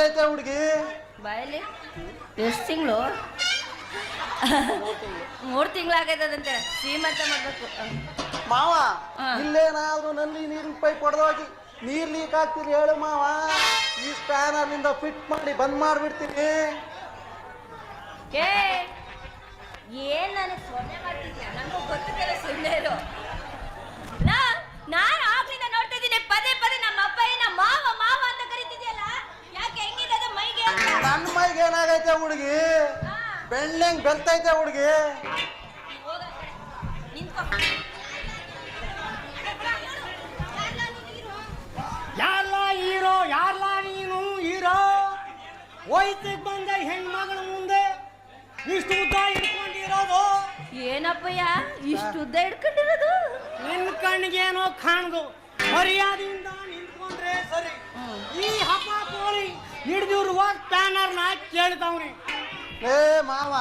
ಹುಡುಗಿ? ಬಾಯಲ್ಲಿ? ಎಷ್ಟು ತಿಂಗಳು? ಮೂರು ತಿಂಗಳಾಗೈತದಂತೆ ಶ್ರೀಮಂತ ಮಾಡ್ಬೇಕು ಮಾವ. ಇಲ್ಲೇನಾದ್ರೂ ನಲ್ಲಿ ನೀರಿನ ಪೈಪ್ ಹೊಡೆದೋಗಿ ನೀರ್ ಲೀಕ್ ಆಗ್ತಿರಿ ಹೇಳು ಮಾವ. ಈ ಸ್ಪ್ಯಾನರ್ನಿಂದ ಫಿಟ್ ಮಾಡಿ ಬಂದ್ ಮಾಡ್ಬಿಡ್ತೀನಿ. ಏ ಏನ್ ನನಗೆ ಸೊನ್ನೆ ಮಾಡ್ತಿದ್ಯಾ? ನನಗೂ ಗೊತ್ತಿಲ್ಲ ಸುಮ್ಮನೆ ಏನಾಗೈತೆ ಹುಡುಗಿ? ಬೆಳ್ಳಂಗ್ ಬೆಳ್ತೈತೆ ಹುಡುಗಿ? ಯಾರ್ಲಾ ಹೀರೋ ಯಾರ್ಲ ನೀನು ಹೀರೋ? ಹೋಯ್ತು ಬಂದ ಹೆಣ್ಮಗಳ ಮುಂದೆ. ಇಷ್ಟು ಉದ್ದ ಇಟ್ಕೊಂಡಿರೋದು ಏನಪ್ಪಯ್ಯ ಇಷ್ಟು ಉದ್ದ ಹಿಡ್ಕೊಂಡಿರೋದು? ಕಣ್ಣಿಗೆ ಕಣ್ಣಿಗೇನೋ ಕಾಣ್ದು. ಮರ್ಯಾದೆಯಿಂದ ನಿಂತ್ಕೊಂಡ್ರೆ ಸರಿ. ಹಿಡ್ದಿರುವ ಪ್ಯಾನರ್ನ ಕೇಳ್ತಾವ್ರಿ ಏ ಮಾವ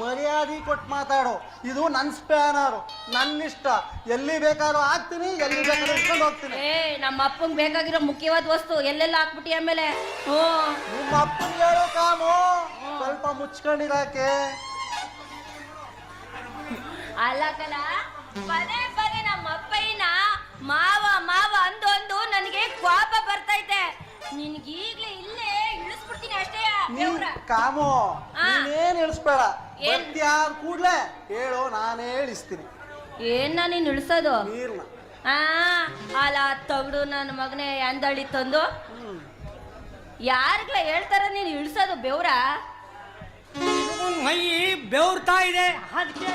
ಮರ್ಯಾದೆ ಕೊಟ್ಟು ಮಾತಾಡು. ಇದು ನನ್ನ ಸ್ಪ್ಯಾನರ್ ನನ್ನ ಇಷ್ಟ. ಎಲ್ಲಿ ಬೇಕಾದ್ರೂ ಹಾಕ್ತೀನಿ ಎಲ್ಲಿ ಬೇಕಾದ್ರೂ ಇಟ್ಕೊಂಡು ಹೋಗ್ತೀನಿ. ಏ ನಮ್ಮ ಅಪ್ಪಂಗ್ ಬೇಕಾಗಿರೋ ಮುಖ್ಯವಾದ ವಸ್ತು ಎಲ್ಲೆಲ್ಲ ಹಾಕ್ಬಿಟ್ಟಿ ಆಮೇಲೆ? ಹ್ಞೂ. ನಿಮ್ಮ ಅಪ್ಪನ ಹೇಳೋ ಕಾಮು? ಸ್ವಲ್ಪ ಮುಚ್ಕೊಂಡಿರಾಕೆ. ಅಲ್ಲ ಕಲ ಪದೇ ಪದೇ ನಮ್ಮ ಅಪ್ಪಯ್ಯನ ಮಾವ ಮಾವ ಅಂದು ಅಂದು ನನಗೆ ಕೋಪ ಬರ್ತೈತೆ. ನಿನ್ಗೆ ಈಗ್ಲೇ ಇಲ್ಲೇ ಇಳಿಸ್ಬಿಡ್ತೀನಿ ಅಷ್ಟೇ ನೀನ್ ಕಾಮು ಆ. ನೀನೇನ್ ಇಳಿಸ್ಬೇಡ. ಏನ್? ಬರ್ತ್ಯಾದ ಕೂಡ್ಲೆ ಹೇಳು ನಾನೇ ಇಳಿಸ್ತೀನಿ. ಏನ ನೀನ್ ಇಳಿಸೋದು? ನೀರ್ನ. ಆ ಅಲ್ಲ ತಗಡು ನನ್ನ ಮಗನೇ ಎಂದಳಿ ತಂದು. ಯಾರಿಗ್ಲ ಹೇಳ್ತಾರ ನೀನ್ ಇಳಿಸೋದು ಬೆವ್ರ? ಮೈ ಬೆವ್ರ್ತಾ ಇದೆ. ಅದಕ್ಕೆ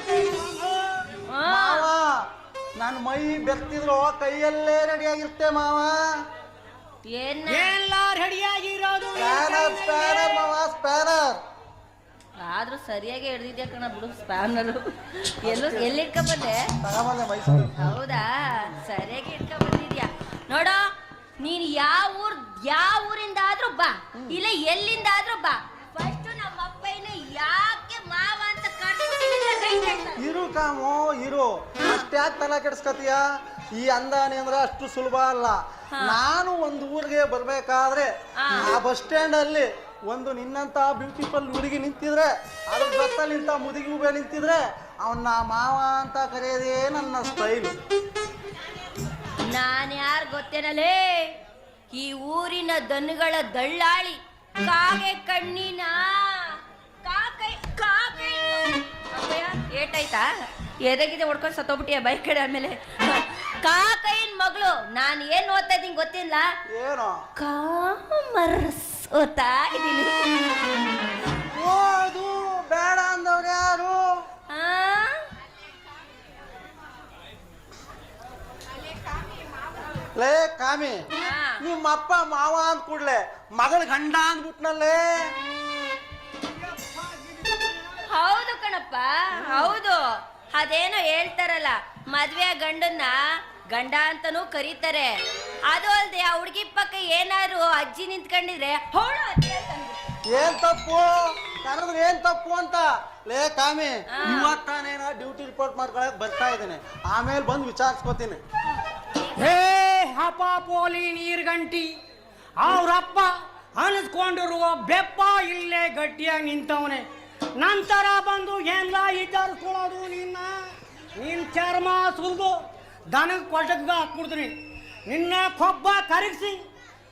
ಆ, ಮಾವ ನನ್ನ ಮೈ ಬೆರ್ತಿದ್ರು ಕೈಯಲ್ಲೇ ರೆಡಿಯಾಗಿರ್ತೆ ಮಾವ. ಏನ್ ಎಲ್ಲಾರು ರೆಡಿಯಾಗಿರೋದು ಸ್ಪ್ಯಾನರ್ ಸ್ಪ್ಯಾನರ್ ಮಾವ ಸ್ಪ್ಯಾನರ್ ಆದ್ರೂ ಸರಿಯಾಗಿ ಹಿಡ್ದಿದ್ಯಾ ಕಣ ಬಿಡು ಸ್ಪ್ಯಾನರು ಎಲ್ಲೂ ಎಲ್ಲಿ ಮೈಸೂರು. ಹೌದಾ? ಸರಿಯಾಗಿ ಇಟ್ಕೊಂಬಂದಿದ್ಯಾ ಬಂದಿದ್ಯಾ? ನೋಡ ನೀನ್ ಯಾವ ಊರ್ ಯಾವ ಊರಿಂದ ಆದ್ರೂ ಬಾ. ಇಲ್ಲ ಎಲ್ಲಿಂದ ಆದ್ರೂ ಬಾ. ಫಸ್ಟ್ ನಮ್ಮ ಅಪ್ಪಯ್ಯನ ಯಾಕೆ ಮಾವ ಅಂತ ಇರು ಕಾಮು ಇರು. ಅಷ್ಟ್ಯಾಕ್ ತಲೆ ಕೆಡ್ಸ್ಕತಿಯ? ಈ ಅಂದಾನೆ ಅಂದ್ರೆ ಅಷ್ಟು ಸುಲಭ ಅಲ್ಲ. ನಾನು ಒಂದು ಊರಿಗೆ ಬರ್ಬೇಕಾದ್ರೆ. ಆ ಬಸ್ ಸ್ಟ್ಯಾಂಡ್ ಅಲ್ಲಿ ಒಂದು ನಿನ್ನಂತ ಬ್ಯೂಟಿಫುಲ್ ಹುಡುಗಿ ನಿಂತಿದ್ರೆ ಅದ್ರ ಬಸ್ಸಲ್ಲಿ ನಿಂತ ಮುದುಗಿ ಹೂವೆ ನಿಂತಿದ್ರೆ ಅವನ್ನ ಮಾವ ಅಂತ ಕರೆಯೋದೇ ನನ್ನ ಸ್ಟೈಲ್ ನಾನು ಯಾರು ಗೊತ್ತೇನಲೇ? ಈ ಊರಿನ ದನಗಳ ದಳ್ಳಾಳಿ ಕಾಗೆ ಕಣ್ಣಿನ ಕಾಕೈ ಕಾಕೈ. ಅಪ್ಪಯ್ಯ ಏಟಾಯ್ತಾ? ಎದಗಿದೆ ಹೊಡ್ಕೊಂಡು ಸತ್ತೋಗ್ಬಿಟ್ಟಿಯ ಬೈಕ್ ಕಡೆ ಆಮೇಲೆ ಕಾಕೈನ್ ಮಗಳು ನಾನು ಏನು ಓದ್ತಾ ಇದ್ದೀನಿ ಗೊತ್ತಿಲ್ಲ? ಏನೋ? ಕಾಮರ್ಸ್. ಓದ್ತಾ ಇದ್ದೀನಿ ಓದು ಬೇಡ ಅಂದವ್ರು ಯಾರು ಆ? ಲೇ ಕಾಮಿ ಆ. ನಿಮ್ಮ ಅಪ್ಪ ಮಾವ ಅಂದ್ ಕೂಡ್ಲೆ ಮಗಳ ಗಂಡ ಅಂದ್ಬಿಟ್ನಲ್ಲೇ ಹೌದು ಕಣಪ್ಪ ಹೌದು ಅದೇನೋ ಹೇಳ್ತಾರಲ್ಲ ಮದ್ವೆ ಗಂಡನ್ನ ಗಂಡ ಅಂತನೂ ಕರೀತಾರೆ ಅದು ಅಲ್ದೆ ಆ ಹುಡುಗಿ ಪಕ್ಕ ಏನಾದ್ರು ಅಜ್ಜಿ ನಿಂತ್ಕೊಂಡಿದ್ರೆ ಅವಳು ಅಜ್ಜಿ ಅಂತ ಅಂದ್ಬಿಡ್ತಾರೆ. ಏನ್ ತಪ್ಪು? ಕರೆದ್ರೆ ಏನ್ ತಪ್ಪು ಅಂತ? ಲೇ ಕಾಮಿ ಇವತ್ ತಾನೇನ ಡ್ಯೂಟಿ ರಿಪೋರ್ಟ್ ಮಾಡ್ಕೊಳಕ್ ಬರ್ತಾ ಇದ್ದೀನಿ. ಆಮೇಲೆ ಬಂದು ವಿಚಾರಿಸ್ಕೋತೀನಿ. ಹೇ ಹಪ ಪೋಲಿ ನೀರ್ಗಂಟಿ ಅವ್ರಪ್ಪ ಅನಿಸ್ಕೊಂಡಿರುವ ಬೆಪ್ಪ ಇಲ್ಲೇ ಗಟ್ಟಿಯಾಗಿ ನಿಂತವನೆ. ನಂತರ ಬಂದು ಎಲ್ಲ ವಿಚಾರಿಸ್ಕೊಳ್ಳೋದು ನಿನ್ನ? ನಿನ್ನ ಚರ್ಮ ಸುರಿದು ದನಕ್ಕೆ ಕೊಟ್ಟಕ್ಕೆ ಹಾಕ್ಬಿಡ್ತೀನಿ. ನಿನ್ನ ಕೊಬ್ಬ ಕರಗಿಸಿ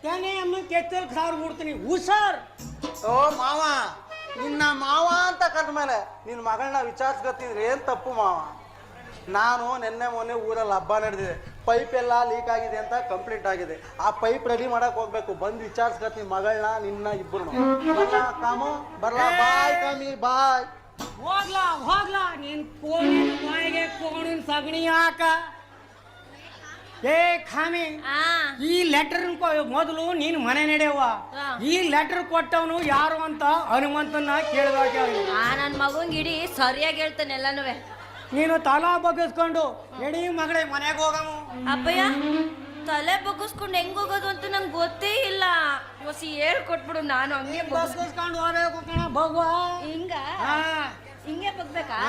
ತೆನೆಯನ್ನು ಕೆತ್ತಲ್ ಬಿಡ್ತೀನಿ ಹುಷಾರ್ ಓ ಮಾವ ನಿನ್ನ ಮಾವ ಅಂತ ಕರೆದ್ಮೇಲೆ ನಿನ್ನ ಮಗಳನ್ನ ವಿಚಾರಿಸ್ಕೊತಿದ್ರೆ ಏನು ತಪ್ಪು ಮಾವ? ನಾನು ನಿನ್ನೆ ಮೊನ್ನೆ ಊರಲ್ಲಿ ಹಬ್ಬ ನಡೆದಿದೆ. ಪೈಪ್ ಎಲ್ಲ ಲೀಕ್ ಆಗಿದೆ ಅಂತ ಕಂಪ್ಲೀಟ್ ಆಗಿದೆ. ಆ ಪೈಪ್ ರೆಡಿ ಮಾಡಕ್ ಹೋಗ್ಬೇಕು. ಬಂದು ವಿಚಾರಿಸ್ಕೊತೀನಿ ಮಗಳನ್ನ ನಿನ್ನ ಇಬ್ಬರು ಕಾಮು? ಬರ್ಲಾ ಬಾಯ್ ಕಾಮಿ ಬಾಯ್. ಹೋಗ್ಲಾ ಹೋಗ್ಲಾ. ನಿನ್ ಕೋಣಿನ ಬಾಯಿಗೆ ಕೋಣಿನ ಸಗಣಿ ಹಾಕ. ಏ ಖಾಮಿ ಆ. ಈ ಲೆಟರ್ ಮೊದಲು ನೀನು ಮನೆ ನಡೆಯವ ಈ ಲೆಟರ್ ಕೊಟ್ಟವನು ಯಾರು ಅಂತ ಹನುಮಂತನ ಕೇಳಿದಾಗ ಆ ನನ್ನ ಮಗಂಗೆ ಇಡೀ ಸರಿಯಾಗಿ ಹೇಳ್ತಾನೆ ಎಲ್ಲನೂ ನೀನು ತಲಾ ಬಗ್ಗಿಸ್ಕೊಂಡು ಎಡಿ ಮಗಳೇ ಮನೆಗೆ ಹೋಗಮು. ಅಪ್ಪಯ್ಯ ತಲೆ ಬಗ್ಗಿಸ್ಕೊಂಡು ಹೆಂಗ್ ಹೋಗೋದು ಅಂತ ನಂಗೆ ಗೊತ್ತೇ ಇಲ್ಲ. ಹೊಸಿ ಹೇಳ್ಕೊಟ್ಬಿಡು ನಾನು ಹಂಗೆ ಬಗ್ಗಿಸ್ ಬಗ್ಗಿಸ್ಕೊಂಡು ಹೋಗ್ಬೇಕು ಕಣ ಭಗವಾ ಹಿಂಗ? ಹಿಂಗೆ ಬಗ್ಬೇಕಾ